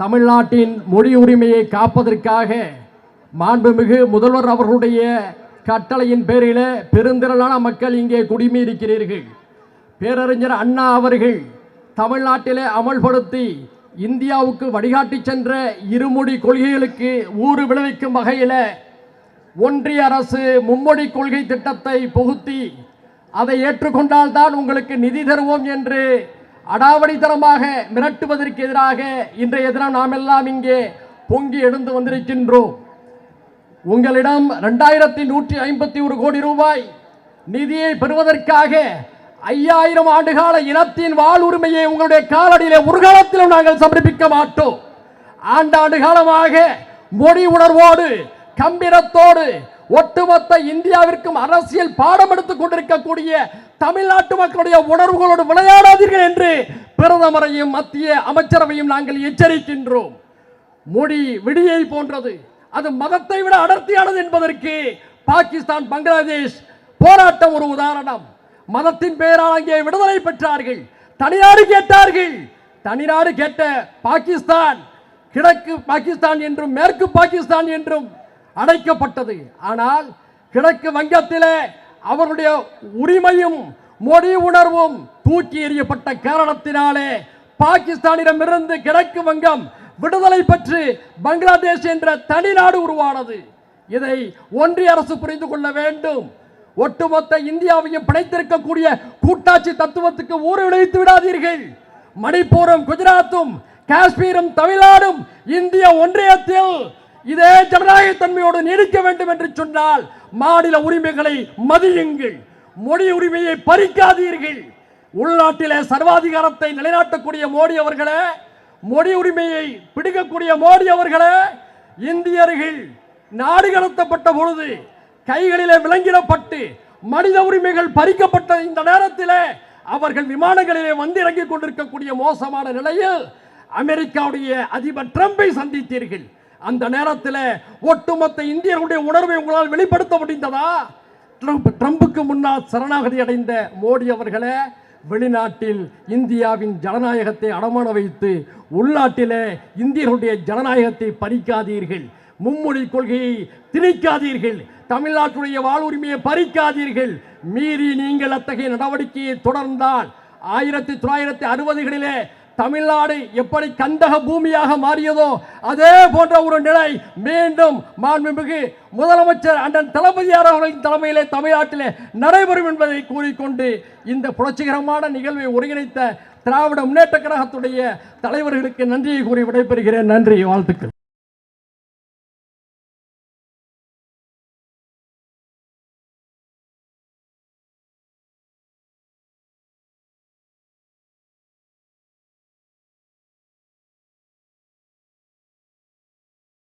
தமிழ்நாட்டின் மொழி உரிமையை காப்பதற்காக மாண்புமிகு முதல்வர் அவர்களுடைய கட்டளையின் பேரில் பெருந்திரளான மக்கள் இங்கே குடிமீயிருக்கிறீர்கள் பேரறிஞர் அண்ணா அவர்கள் தமிழ்நாட்டிலே அமல்படுத்தி இந்தியாவுக்கு வழிகாட்டி சென்ற இருமொழி கொள்கைகளுக்கு ஊறு விளைவிக்கும் வகையில் ஒன்றிய அரசு மும்மொழி கொள்கை திட்டத்தை புகுத்தி அதை ஏற்றுக்கொண்டால்தான் உங்களுக்கு நிதி தருவோம் என்று அடாவடித்தனமாக மிரட்டுவதற்கு எதிராக இன்றைய தினம் நாம் எல்லாம் இங்கே பொங்கி எழுந்து வந்திருக்கின்றோம். உங்களிடம் ரெண்டாயிரத்தி நூற்றி ஐம்பத்தி ஒரு கோடி ரூபாய் நிதியை பெறுவதற்காக ஐயாயிரம் ஆண்டுகால இனத்தின் வாழ் உரிமையை உங்களுடைய காலடியிலே ஒரு காலத்திலும் நாங்கள் சமர்ப்பிக்க மாட்டோம். ஆண்டாண்டு காலமாக மொழி உணர்வோடு கம்பீரத்தோடு ஒட்டுமொத்த இந்தியாவிற்கும் அரசியல் பாடம் எடுத்துக் கொண்டிருக்கக்கூடிய தமிழ்நாட்டு மக்களுடைய உணர்வுகளோடு விளையாடாதீர்கள் என்று பிரதமரையும் மத்திய அமைச்சரவையும் நாங்கள் எச்சரிக்கின்றோம். மொழி விடியை போன்றது. அது மதத்தை விட அடர்த்தியானது என்பதற்கு பாகிஸ்தான் பங்களாதேஷ் போராட்டம் ஒரு உதாரணம். மதத்தின் பெயரால் அங்கே விடுதலை பெற்றார்கள். தனிநாடு கேட்டார்கள். தனிநாடு கேட்ட பாகிஸ்தான் கிழக்கு பாகிஸ்தான் என்றும் மேற்கு பாகிஸ்தான் என்றும் அடைக்கப்பட்டது ஆனால் கிழக்கு வங்கத்திலே அவருடைய உரிமையும் மொழி உணர்வும் தூக்கி எறியப்பட்ட காரணத்தினாலே பாகிஸ்தானிடமிருந்து கிழக்கு வங்கம் விடுதலை பெற்று பங்களாதேஷ் என்ற தனி நாடு உருவானது. இதை ஒன்றிய அரசு புரிந்து கொள்ள வேண்டும். ஒட்டுமொத்த இந்தியாவையும் பிணைத்திருக்கக்கூடிய கூட்டாட்சி தத்துவத்துக்கு ஊறு விளைவித்து விடாதீர்கள். மணிப்பூரும் குஜராத்தும் காஷ்மீரும் தமிழ்நாடும் இந்திய ஒன்றியத்தில் இதே ஜனநாயக தன்மையோடு நீடிக்க வேண்டும் என்று சொன்னால் மாநில உரிமைகளை மதியுங்கள். மொழி உரிமையை பறிக்காதீர்கள். உள்நாட்டிலே சர்வாதிகாரத்தை நிலைநாட்டக்கூடிய மோடி அவர்களே மொழி உரிமையை பிடிக்கக்கூடிய மோடி அவர்களே இந்தியர்கள் நாடு கடத்தப்பட்ட பொழுது கைகளிலே விலங்கிடப்பட்டு மனித உரிமைகள் பறிக்கப்பட்ட இந்த நேரத்திலே அவர்கள் விமானங்களிலே வந்து இறங்கிக் கொண்டிருக்கக்கூடிய மோசமான நிலையில் அமெரிக்காவுடைய அதிபர் ட்ரம்பை சந்தித்தீர்கள். அந்த நேரத்தில் ஒட்டுமொத்த இந்தியர்களுடைய உணர்வை உங்களால் வெளிப்படுத்த முடிந்ததா? ட்ரம்ப் ட்ரம்புக்கு முன்னால் சரணாகதி அடைந்த மோடி அவர்களே வெளிநாட்டில் இந்தியாவின் ஜனநாயகத்தை அடமான வைத்து உள்நாட்டிலே இந்தியர்களுடைய ஜனநாயகத்தை பறிக்காதீர்கள். மும்மொழி கொள்கையை திணிக்காதீர்கள். தமிழ்நாட்டுடைய வாழ்வுரிமையை பறிக்காதீர்கள். மீறி நீங்கள் அத்தகைய நடவடிக்கையை தொடர்ந்தால் ஆயிரத்தி தொள்ளாயிரத்தி அறுபதுகளிலே தமிழ்நாடு எப்படி கந்தக பூமியாக மாறியதோ அதே போன்ற ஒரு நிலை மீண்டும் மாண்புமிகு முதலமைச்சர் அண்ணன் தளபதியார் அவர்களின் தலைமையிலே தமிழ்நாட்டிலே நடைபெறும் என்பதை கூறிக்கொண்டு இந்த புரட்சிகரமான நிகழ்வை ஒருங்கிணைத்த திராவிட முன்னேற்ற கழகத்துடைய தலைவர்களுக்கு நன்றியை கூறி விடைபெறுகிறேன். நன்றி வாழ்த்துக்கள்.